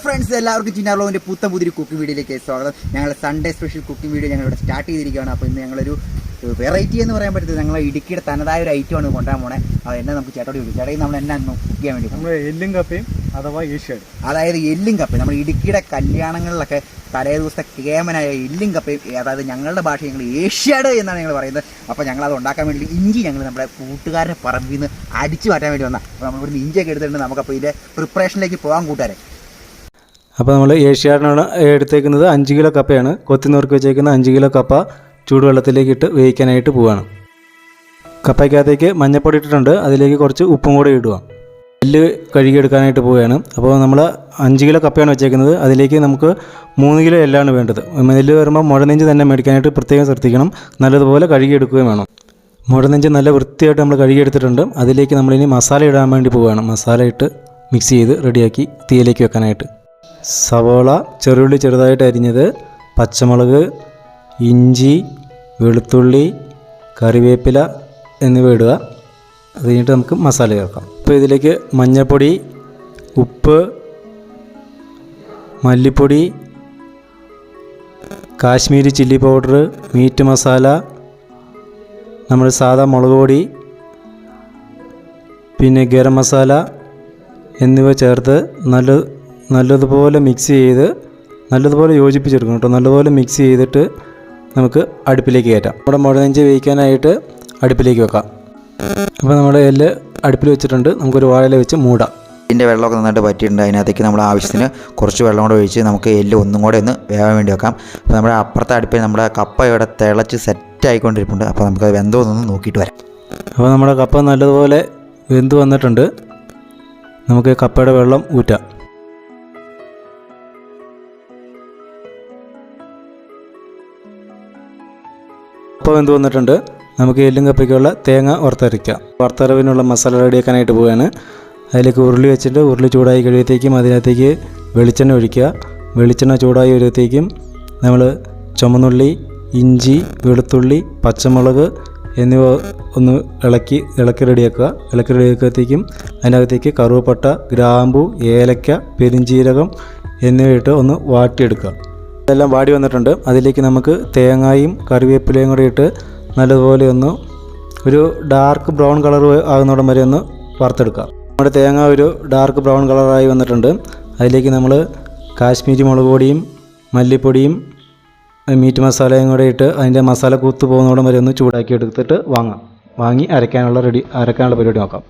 Friends എല്ലാവർക്കും ചിന്നാർലോവിന്റെ പുത്തൻ പുതിരി cooking വീഡിയോയിലേക്ക് സ്വാഗതം. ഞങ്ങൾ സൺഡേ സ്പെഷ്യൽ കുക്കിംഗ് വീഡിയോ ഞങ്ങളിവിടെ സ്റ്റാർട്ട് ചെയ്തിരിക്കുകയാണ്. അപ്പോൾ ഇന്ന് ഞങ്ങളൊരു വെറൈറ്റി എന്ന് പറയാൻ പറ്റുന്നത് ഞങ്ങൾ ഇടുക്കിയുടെ തനതായ ഒരു ഐറ്റം ആണ് കൊണ്ടുവരാൻ പോണേ. അത് എന്നെ നമുക്ക് ചേട്ടോട് ചോദിക്കും. ചേട്ടായി നമ്മൾ എന്നാ കുക്ക് ചെയ്യാൻ വേണ്ടി നമ്മൾ എല്ലും കപ്പയും അഥവാ ഏഷ്യാഡ്. അതായത് എല്ലും കപ്പ നമ്മൾ ഇടുക്കിയുടെ കല്യാണങ്ങളിലൊക്കെ തലേ ദിവസത്തെ കേമനായ എല്ലും കപ്പയും അതായത് ഞങ്ങളുടെ ഭാഷ ഞങ്ങൾ ഏഷ്യാഡ് എന്നാണ് ഞങ്ങൾ പറയുന്നത്. അപ്പോൾ ഞങ്ങൾ അത് ഉണ്ടാക്കാൻ വേണ്ടി ഇഞ്ചി ഞങ്ങൾ നമ്മുടെ കൂട്ടുകാരനെ പറമ്പിൽ നിന്ന് അടിച്ചു മാറ്റാൻ വേണ്ടി വന്നാൽ അപ്പോൾ നമ്മൾ ഇവിടുന്ന് ഇഞ്ചിയൊക്കെ എടുത്തിട്ടുണ്ട്. നമുക്കപ്പോൾ ഇതിന്റെ പ്രിപ്പറേഷനിലേക്ക് പോകാൻ കൂട്ടുകാരെ. അപ്പോൾ നമ്മൾ ഏഷ്യാഡിനാണ് എടുത്തേക്കുന്നത് അഞ്ച് കിലോ കപ്പയാണ്. കൊത്തി വെച്ചേക്കുന്ന അഞ്ച് കിലോ കപ്പ ചൂടുവെള്ളത്തിലേക്ക് ഇട്ട് വേവിക്കാനായിട്ട് പോവുകയാണ് കപ്പയ്ക്കകത്തേക്ക് മഞ്ഞപ്പൊടി ഇട്ടിട്ടുണ്ട്. അതിലേക്ക് കുറച്ച് ഉപ്പും കൂടെ ഇടുക. എല്ല് കഴുകിയെടുക്കാനായിട്ട് പോവുകയാണ്. അപ്പോൾ നമ്മൾ അഞ്ച് കിലോ കപ്പയാണ് വെച്ചേക്കുന്നത്. അതിലേക്ക് നമുക്ക് മൂന്ന് കിലോ എല്ലാണ് വേണ്ടത്. നെല്ല് വരുമ്പോൾ മുഴനെഞ്ച് തന്നെ മേടിക്കാനായിട്ട് പ്രത്യേകം ശ്രദ്ധിക്കണം. നല്ലതുപോലെ കഴുകിയെടുക്കുകയും വേണം. മുഴനെഞ്ച് നല്ല വൃത്തിയായിട്ട് നമ്മൾ കഴുകിയെടുത്തിട്ടുണ്ട്. അതിലേക്ക് നമ്മളിനി മസാല ഇടാൻ വേണ്ടി പോവുകയാണ്. മസാല ഇട്ട് മിക്സ് ചെയ്ത് റെഡിയാക്കി തീയിലേക്ക് വെക്കാനായിട്ട്. സവോള ചെറുള്ളി ചെറുതായിട്ട് അരിഞ്ഞത് പച്ചമുളക് ഇഞ്ചി വെളുത്തുള്ളി കറിവേപ്പില എന്നിവ ഇടുക. അത് കഴിഞ്ഞിട്ട് നമുക്ക് മസാല ചേർക്കാം. അപ്പോൾ ഇതിലേക്ക് മഞ്ഞൾപ്പൊടി ഉപ്പ് മല്ലിപ്പൊടി Kashmiri chilli powder meat masala നമ്മൾ സാധാ മുളക് പൊടി പിന്നെ ഗരം മസാല എന്നിവ ചേർത്ത് നല്ല നല്ലതുപോലെ മിക്സ് ചെയ്ത് നല്ലതുപോലെ യോജിപ്പിച്ചെടുക്കണം കേട്ടോ. നല്ലതുപോലെ മിക്സ് ചെയ്തിട്ട് നമുക്ക് അടുപ്പിലേക്ക് കയറ്റാം. നമ്മുടെ മുഴനെഞ്ച് വേവിക്കാനായിട്ട് അടുപ്പിലേക്ക് വെക്കാം. അപ്പോൾ നമ്മുടെ എല്ല് അടുപ്പിൽ വെച്ചിട്ടുണ്ട്. നമുക്കൊരു വാഴയില വെച്ച് മൂടാം. ഇതിന്റെ വെള്ളമൊക്കെ നന്നായിട്ട് പറ്റിയിട്ടുണ്ട് അതിനകത്തേക്ക് നമ്മൾ ആവശ്യത്തിന് കുറച്ച് വെള്ളം കൂടെ ഒഴിച്ച് നമുക്ക് എല്ല് ഒന്നും കൂടെ ഒന്ന് വേവാൻ വേണ്ടി വെക്കാം. അപ്പോൾ നമ്മുടെ അപ്പുറത്തെ അടുപ്പിൽ നമ്മുടെ കപ്പ ഇവിടെ തിളച്ച് സെറ്റ് ആയിക്കൊണ്ടിരിപ്പുണ്ട്. അപ്പോൾ നമുക്ക് അത് വെന്തോന്നൊന്ന് നോക്കിയിട്ട് വരാം. അപ്പോൾ നമ്മുടെ കപ്പ നല്ലതുപോലെ വെന്ത് വന്നിട്ടുണ്ട്. നമുക്ക് കപ്പയുടെ വെള്ളം ഊറ്റാം. കപ്പ വെന്ത് വന്നിട്ടുണ്ട്? നമുക്ക് എല്ലും കപ്പയ്ക്കുള്ള തേങ്ങ വറുത്തരയ്ക്കാം വറുത്തരവിനുള്ള മസാല റെഡിയാക്കാനായിട്ട് പോവുകയാണ്. അതിലേക്ക് ഉരുളി വെച്ചിട്ട് ഉരുളി ചൂടായി കഴിയത്തേക്കും അതിനകത്തേക്ക് വെളിച്ചെണ്ണ ഒഴിക്കുക. വെളിച്ചെണ്ണ ചൂടായി വരുമ്പോഴത്തേക്കും നമ്മൾ ചുമന്നുള്ളി ഇഞ്ചി വെളുത്തുള്ളി പച്ചമുളക് എന്നിവ ഒന്ന് ഇളക്കി ഇളക്കി റെഡിയാക്കുക ഇളക്കി റെഡിയാക്കത്തേക്കും അതിനകത്തേക്ക് കറുവപ്പട്ട ഗ്രാമ്പു ഏലക്ക പെരിഞ്ചീരകം എന്നിവയിട്ട് ഒന്ന് വാട്ടിയെടുക്കുക. ഇതെല്ലാം വാടി വന്നിട്ടുണ്ട്. അതിലേക്ക് നമുക്ക് തേങ്ങയും കറിവേപ്പിലയും കൂടി ഇട്ട് നല്ലതുപോലെ ഒന്ന് ഒരു ഡാർക്ക് ബ്രൗൺ കളർ ആകുന്നിടം വരെ ഒന്ന് വറുത്തെടുക്കാം. നമ്മുടെ തേങ്ങ ഒരു ഡാർക്ക് ബ്രൗൺ കളറായി വന്നിട്ടുണ്ട്. അതിലേക്ക് നമ്മൾ കാശ്മീരി മുളക് പൊടിയും മല്ലിപ്പൊടിയും മീറ്റ് മസാലയും കൂടെ ഇട്ട് അതിന്റെ മസാല കൂത്ത് പോകുന്നിടം വരെ ഒന്ന് ചൂടാക്കി എടുത്തിട്ട് വാങ്ങാം. വാങ്ങി അരയ്ക്കാനുള്ള റെഡി അരയ്ക്കാനുള്ള പരിപാടി നോക്കാം.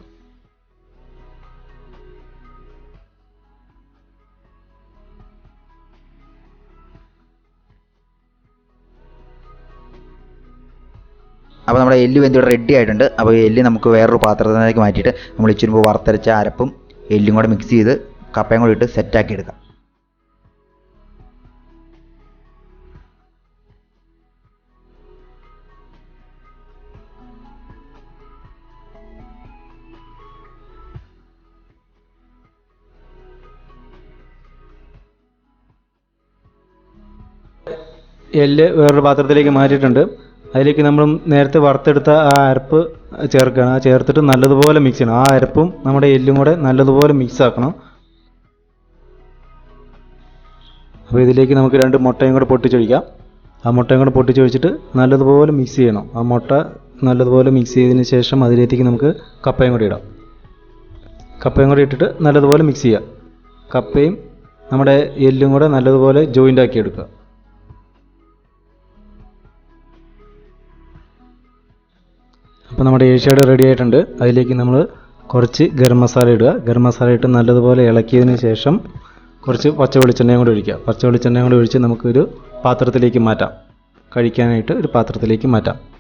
അപ്പോൾ നമ്മുടെ എല്ല് വെന്തിവിടെ റെഡി ആയിട്ടുണ്ട്. അപ്പോൾ എല്ല് നമുക്ക് വേറൊരു പാത്രത്തിലേക്ക് മാറ്റിയിട്ട് നമ്മൾ ഇച്ചിരി വറുത്തരച്ച അരപ്പും എല്ലും കൂടെ മിക്സ് ചെയ്ത് കപ്പയും കൂടി ഇട്ട് സെറ്റാക്കി എടുക്കാം. എല്ല് വേറൊരു പാത്രത്തിലേക്ക് മാറ്റിയിട്ടുണ്ട്. അതിലേക്ക് നമ്മൾ നേരത്തെ വറുത്തെടുത്ത ആ അരപ്പ് ചേർക്കണം. ആ ചേർത്തിട്ട് നല്ലതുപോലെ മിക്സ് ചെയ്യണം. ആ അരപ്പും നമ്മുടെ എല്ലും കൂടെ നല്ലതുപോലെ മിക്സ് ആക്കണം. അപ്പോൾ ഇതിലേക്ക് നമുക്ക് രണ്ട് മുട്ടയും കൂടെ പൊട്ടിച്ചൊഴിക്കാം. ആ മുട്ടയും കൂടെ പൊട്ടിച്ചൊഴിച്ചിട്ട് നല്ലതുപോലെ മിക്സ് ചെയ്യണം. ആ മുട്ട നല്ലതുപോലെ മിക്സ് ചെയ്തതിന് ശേഷം അതിലേക്ക് നമുക്ക് കപ്പയും കൂടി ഇടാം. കപ്പയും കൂടി ഇട്ടിട്ട് നല്ലതുപോലെ മിക്സ് ചെയ്യുക കപ്പയും നമ്മുടെ എല്ലും കൂടെ നല്ലതുപോലെ ജോയിന്റ് ആക്കി എടുക്കുക. അപ്പോൾ നമ്മുടെ ഏഷ്യാഡ് റെഡി ആയിട്ടുണ്ട്. അതിലേക്ക് നമ്മൾ കുറച്ച് ഗരം മസാല ഇടുക. ഗരം മസാല ഇട്ട് നല്ലതുപോലെ ഇളക്കിയതിന് ശേഷം കുറച്ച് പച്ച വെളിച്ചെണ്ണയും കൂടി ഒഴിക്കുക. പച്ച വെളിച്ചെണ്ണയും കൂടി ഒഴിച്ച് നമുക്കൊരു പാത്രത്തിലേക്ക് മാറ്റാം. കഴിക്കാനായിട്ട് ഒരു പാത്രത്തിലേക്ക് മാറ്റാം.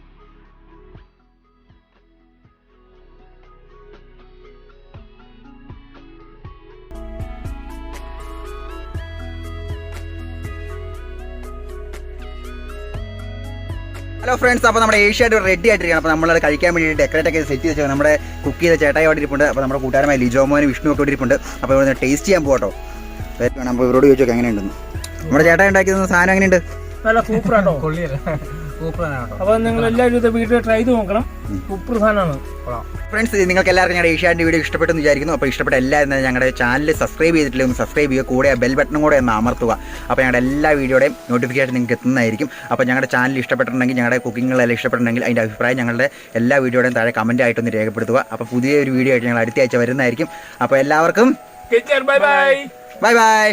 ഹലോ ഫ്രണ്ട്സ് അപ്പോൾ നമ്മുടെ ഏഷ്യായിട്ട് റെഡി ആയിട്ടിരിക്കുകയാണ്. അപ്പോൾ നമ്മളത് കഴിക്കാൻ വേണ്ടി ഡെക്കറേറ്റ് ഒക്കെ സെറ്റ് ചെയ്ത് വെച്ചാൽ നമ്മുടെ കുക്ക് ചെയ്ത ചേട്ടായി അവിടെ ഇരിപ്പുണ്ട് അപ്പോൾ നമ്മുടെ കൂട്ടുകാരമായ ലിജോമോനും വിഷ്ണു ഒക്കെ ഇവിടെ ഇരിപ്പുണ്ട് അപ്പോൾ ഇവിടെ ടേസ്റ്റ് ചെയ്യാൻ പോകട്ടോ അപ്പോൾ ഇവരോട് ചോദിച്ചൊക്കെ എങ്ങനെയുണ്ടെന്ന്. നമ്മുടെ ചേട്ടായി ഉണ്ടാക്കിയ സാധനം എങ്ങനെയുണ്ട്? നല്ല സൂപ്പറാട്ടോ. സൂപ്പറാണ് കേട്ടോ അപ്പോൾ നിങ്ങൾ എല്ലാവരും ഇത് വീട്ടിൽ ട്രൈ ചെയ്ത് നോക്കണം. സാധനമാണ്. ഫ്രണ്ട്സ് നിങ്ങൾക്ക് എല്ലാവർക്കും ഞങ്ങളുടെ ഏഷ്യാന്റെ വീഡിയോ ഇഷ്ടപ്പെട്ടെന്ന് വിചാരിക്കുന്നു. അപ്പോൾ ഇഷ്ടപ്പെട്ട എല്ലാവരും തന്നെ ഞങ്ങളുടെ ചാനൽ സബ്സ്ക്രൈബ് ചെയ്തിട്ടില്ല ഒന്ന് സബ്സ്ക്രൈബ് ചെയ്യുക. കൂടെ ആ ബെൽ ബട്ടണും കൂടെ ഒന്ന് അമർത്തുക. അപ്പോൾ ഞങ്ങളുടെ എല്ലാ വീഡിയോയുടെയും നോട്ടിഫിക്കേഷൻ നിങ്ങൾക്ക് എത്തുന്നതായിരിക്കും. അപ്പോൾ ഞങ്ങളുടെ ചാനൽ ഇഷ്ടപ്പെട്ടിട്ടുണ്ടെങ്കിൽ ഞങ്ങളുടെ കുക്കിങ്ങുകളെല്ലാം ഇഷ്ടപ്പെട്ടിട്ടുണ്ടെങ്കിൽ അതിന്റെ അഭിപ്രായം ഞങ്ങളുടെ എല്ലാ വീഡിയോയുടെയും താഴെ കമന്റ് ആയിട്ടൊന്ന് രേഖപ്പെടുത്തുക. അപ്പോൾ പുതിയൊരു വീഡിയോ ആയിട്ട് ഞങ്ങൾ അടുത്ത ആഴ്ച വരുന്നതായിരിക്കും. അപ്പോൾ എല്ലാവർക്കും ബൈ ബൈ ബൈ ബൈ